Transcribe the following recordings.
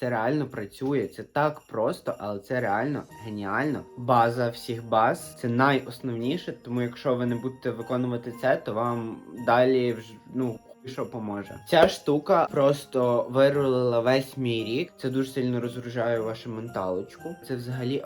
це реально працює. Це так просто, але це реально геніально. База всіх баз це найосновніше. Тому якщо ви не будете виконувати це, то вам далі вже ну. Що поможе. Ця штука просто вирулила весь мій рік. Це дуже сильно розгружає вашу менталочку. Це взагалі.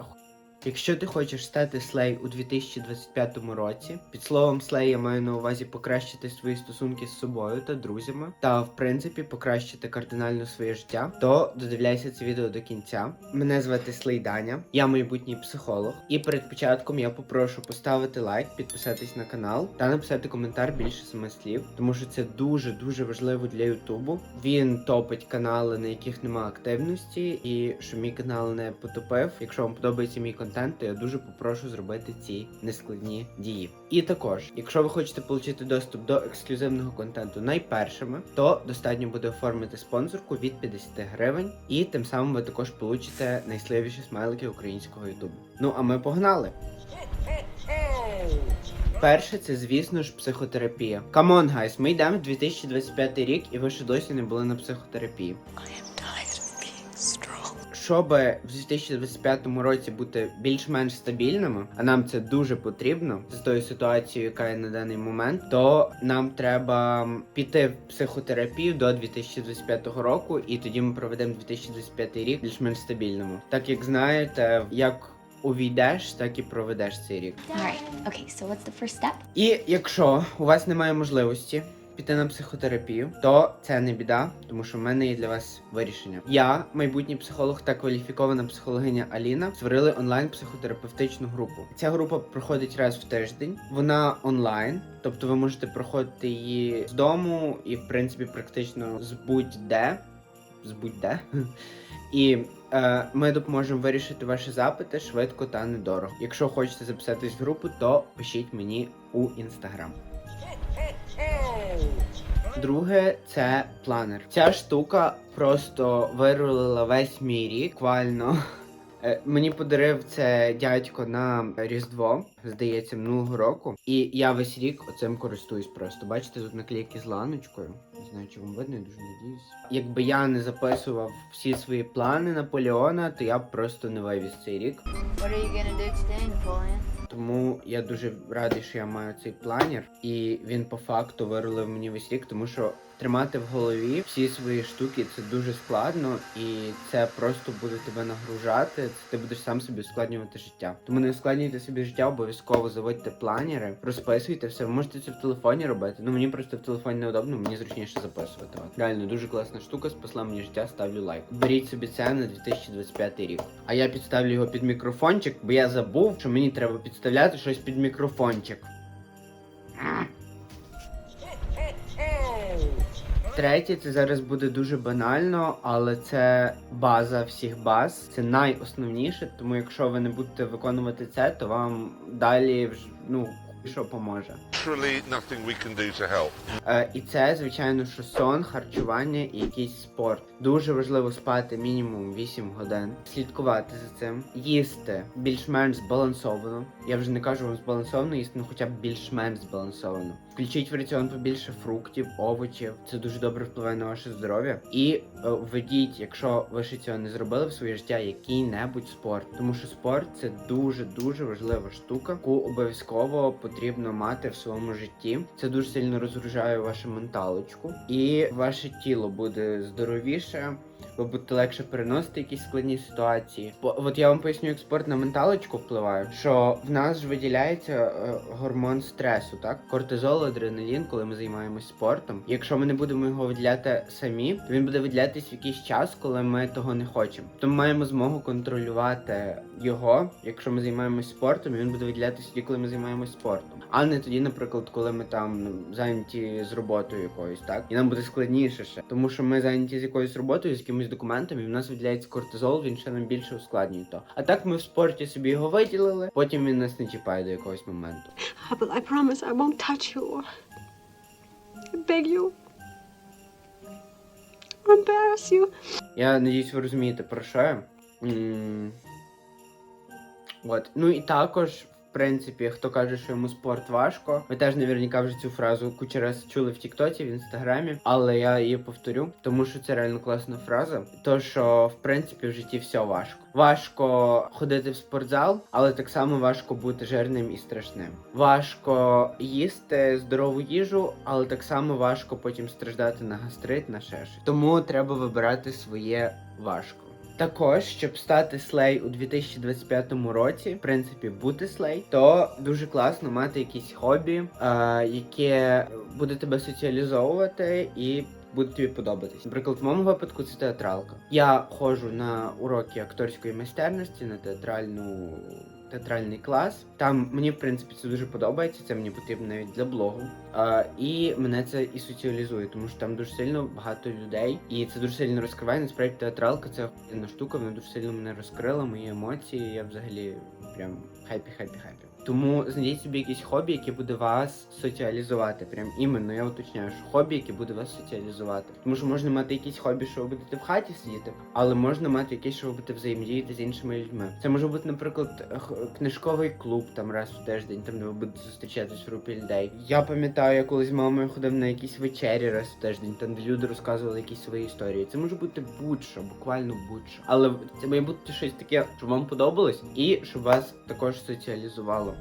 Якщо ти хочеш стати слей у 2025 році, під словом слей я маю на увазі покращити свої стосунки з собою та друзями, та в принципі покращити кардинально своє життя, то додивляйся це відео до кінця. Мене звати Слей Даня, я майбутній психолог. І перед початком я попрошу поставити лайк, підписатись на канал та написати коментар більше семи слів, тому що це дуже дуже важливо для Ютубу. Він топить канали, на яких немає активності, і щоб мій канал не потопив. Якщо вам подобається мій контент, то я дуже попрошу зробити ці нескладні дії. І також, якщо ви хочете отримати доступ до ексклюзивного контенту найпершими, то достатньо буде оформити спонсорку від 50 гривень, і тим самим ви також получите найсливіші смайлики українського ютубу. Ну а ми погнали! Перше, це звісно ж психотерапія. Камон, гайс, ми йдемо в 2025 рік, і ви ще досі не були на психотерапії. Щоб в 2025 році бути більш-менш стабільними, а нам це дуже потрібно з тою ситуацією, яка є на даний момент, то нам треба піти в психотерапію до 2025 року, і тоді ми проведемо 2025 рік більш-менш стабільними. Так як знаєте, як увійдеш, так і проведеш цей рік. Alright, okay, so what's the first step? І якщо у вас немає можливості піти на психотерапію, то це не біда, тому що в мене є для вас вирішення. Я, майбутній психолог та кваліфікована психологиня Аліна, створили онлайн психотерапевтичну групу. Ця група проходить раз в тиждень. Вона онлайн, тобто ви можете проходити її з дому і, в принципі, практично з будь-де. З будь-де. І е, ми допоможемо вирішити ваші запити швидко та недорого. Якщо хочете записатись в групу, то пишіть мені у інстаграм. Друге це планер. Ця штука просто вирулила весь мій рік. Буквально. Е, Мені подарив це дядько на Різдво, здається, минулого року. І я весь рік оцим користуюсь просто. Бачите, тут наклейки з ланочкою. Не знаю, чи вам видно, я дуже надіюсь. Якби я не записував всі свої плани Наполеона, то я б просто не вивіз цей рік. What are you gonna do today, Napoleon? Тому я дуже радий, що я маю цей планер, і він по факту вирулив мені весь рік, тому що тримати в голові всі свої штуки це дуже складно, і це просто буде тебе нагружати. Ти будеш сам собі ускладнювати життя. Тому не ускладнюйте собі життя, обов'язково заводьте планери, розписуйте все. Ви можете це в телефоні робити. Ну мені просто в телефоні неудобно, мені зручніше записувати. От. Реально дуже класна штука, спасла мені життя, ставлю лайк. Беріть собі це на 2025 рік. А я підставлю його під мікрофончик, бо я забув, що мені треба підставляти щось під мікрофончик. Третє, це зараз буде дуже банально, але це база всіх баз. Це найосновніше. Тому якщо ви не будете виконувати це, то вам далі ну що поможе. nothing we can do to help. Е, і це, звичайно, що сон, харчування і якийсь спорт. Дуже важливо спати мінімум 8 годин, слідкувати за цим, їсти більш-менш збалансовано. Я вже не кажу вам збалансовано, їсти, ну хоча б більш-менш збалансовано. Включіть в раціон побільше фруктів, овочів. Це дуже добре впливає на ваше здоров'я. І е, введіть, якщо ви ще цього не зробили в своє життя, який-небудь спорт. Тому що спорт це дуже дуже важлива штука, яку обов'язково потрібно мати в своєму житті. Це дуже сильно розгружає вашу менталочку, і ваше тіло буде здоровіше. Ви будете легше переносити якісь складні ситуації. Бо от я вам поясню, як спорт на менталочку впливає, що в нас ж виділяється е, гормон стресу, так? Кортизол, адреналін, коли ми займаємось спортом. Якщо ми не будемо його виділяти самі, то він буде виділятись в якийсь час, коли ми того не хочемо. То ми маємо змогу контролювати його, якщо ми займаємось спортом, і він буде виділятися тоді, коли ми займаємось спортом. А не тоді, наприклад, коли ми там ну, зайняті з роботою якоюсь, так? І нам буде складніше ще. Тому що ми зайняті з якоюсь роботою, з якимись документами, і в нас виділяється кортизол, він ще нам більше ускладнює то. А так ми в спорті собі його виділили, потім він нас не чіпає до якогось моменту. But I promise I won't touch you I beg you embarrass you. Я надіюсь, ви розумієте, про що я. М, От. Ну і також, принципі, хто каже, що йому спорт важко. Ви теж наверняка вже цю фразу кучу раз чули в Тіктоці, в інстаграмі, але я її повторю, тому що це реально класна фраза. То що в принципі в житті все важко. Важко ходити в спортзал, але так само важко бути жирним і страшним. Важко їсти здорову їжу, але так само важко потім страждати на гастрит, на ще. Тому треба вибирати своє важко. Також, щоб стати слей у 2025 році, в принципі, бути слей, то дуже класно мати якісь хобі, е, яке буде тебе соціалізовувати і. Буде тобі подобатись. Наприклад, в моєму випадку це театралка. Я ходжу на уроки акторської майстерності, на театральну театральний клас. Там мені в принципі це дуже подобається. Це мені потрібно навіть для блогу. А, і мене це і соціалізує, тому що там дуже сильно багато людей, і це дуже сильно розкриває. Насправді театралка це охуєнна штука. Вона дуже сильно мене розкрила, мої емоції. Я взагалі прям хеппі. Тому знайдіть собі якесь хобі, яке буде вас соціалізувати. Прям іменно я уточняю, що хобі, яке буде вас соціалізувати. Тому що можна мати якісь хобі, що ви будете в хаті сидіти, але можна мати якесь, що ви будете взаємодіяти з іншими людьми. Це може бути, наприклад, книжковий клуб там раз в тиждень, там де ви будете зустрічатись в групі людей. Я пам'ятаю, я колись з мамою ходив на якісь вечері раз в тиждень, там де люди розказували якісь свої історії. Це може бути будь-що, буквально будь-що. Але це має бути щось таке, щоб вам подобалось, і щоб вас також соціалізувало.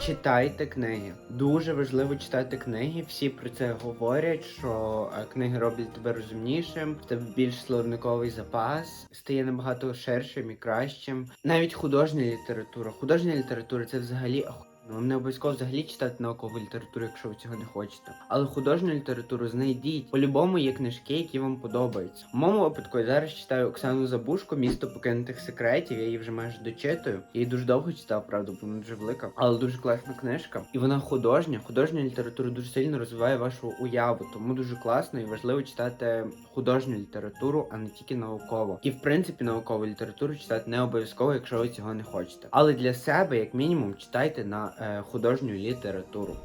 Читайте книги. Дуже важливо читати книги. Всі про це говорять, що е, книги роблять тебе розумнішим, в тебе більш словниковий запас, стає набагато ширшим і кращим. Навіть художня література. Художня література це взагалі охуєнно. Вам не обов'язково взагалі читати наукову літературу, якщо ви цього не хочете. Але художню літературу знайдіть. По-любому є книжки, які вам подобаються. У моєму випадку я зараз читаю Оксану Забушко, місто покинутих секретів. Я її вже майже дочитую. Я її дуже довго читав, правда, бо вона дуже велика, але дуже класна книжка. І вона художня. Художня література дуже сильно розвиває вашу уяву, тому дуже класно і важливо читати художню літературу, а не тільки наукову. І в принципі наукову літературу читати не обов'язково, якщо ви цього не хочете. Але для себе, як мінімум, читайте на художню літературу.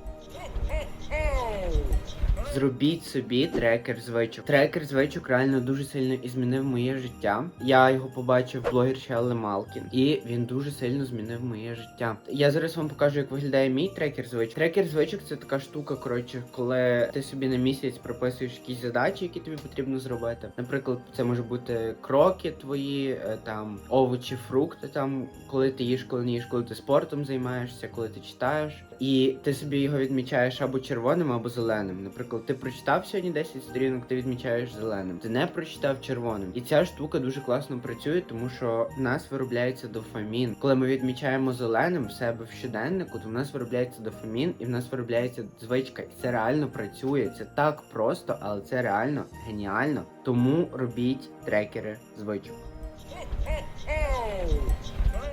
Зробіть собі трекер звичок. Трекер звичок реально дуже сильно і змінив моє життя. Я його побачив в блогерші Алли Малкін, і він дуже сильно змінив моє життя. Я зараз вам покажу, як виглядає мій трекер звичок. Трекер звичок це така штука, коротше, коли ти собі на місяць прописуєш якісь задачі, які тобі потрібно зробити. Наприклад, це може бути кроки твої, е, там овочі, фрукти, там коли ти їш, коли не їш, коли ти спортом займаєшся, коли ти читаєш. І ти собі його відмічаєш або червоним, або зеленим. Наприклад, ти прочитав сьогодні 10 сторінок, ти відмічаєш зеленим. Ти не прочитав червоним. І ця штука дуже класно працює, тому що в нас виробляється дофамін. Коли ми відмічаємо зеленим в себе в щоденнику, то в нас виробляється дофамін і в нас виробляється звичка. І це реально працює. Це так просто, але це реально геніально. Тому робіть трекери звичок.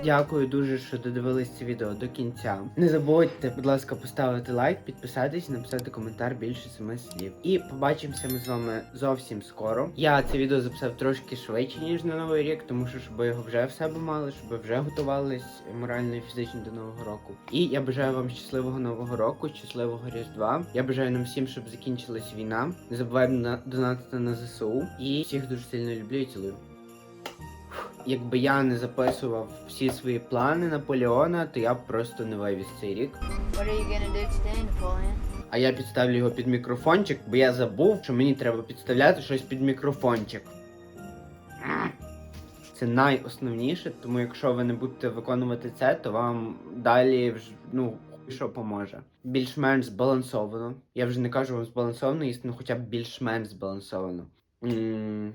Дякую дуже, що додивились це відео до кінця. Не забудьте, будь ласка, поставити лайк, підписатись, написати коментар більше семи слів. І побачимося ми з вами зовсім скоро. Я це відео записав трошки швидше, ніж на новий рік, тому що щоб ви його вже в себе мали, щоб вже готувались морально і фізично до нового року. І я бажаю вам щасливого нового року, щасливого різдва. Я бажаю нам всім, щоб закінчилась війна. Не забуваємо на донатити на ЗСУ. І всіх дуже сильно люблю і цілую. Якби я не записував всі свої плани Наполеона, то я б просто не вивіз цей рік. What are you gonna do today, Napoleon? А я підставлю його під мікрофончик, бо я забув, що мені треба підставляти щось під мікрофончик. Це найосновніше, тому якщо ви не будете виконувати це, то вам далі ну, що поможе. Більш-менш збалансовано. Я вже не кажу вам збалансовано, їсти, ну хоча б більш-менш збалансовано. М,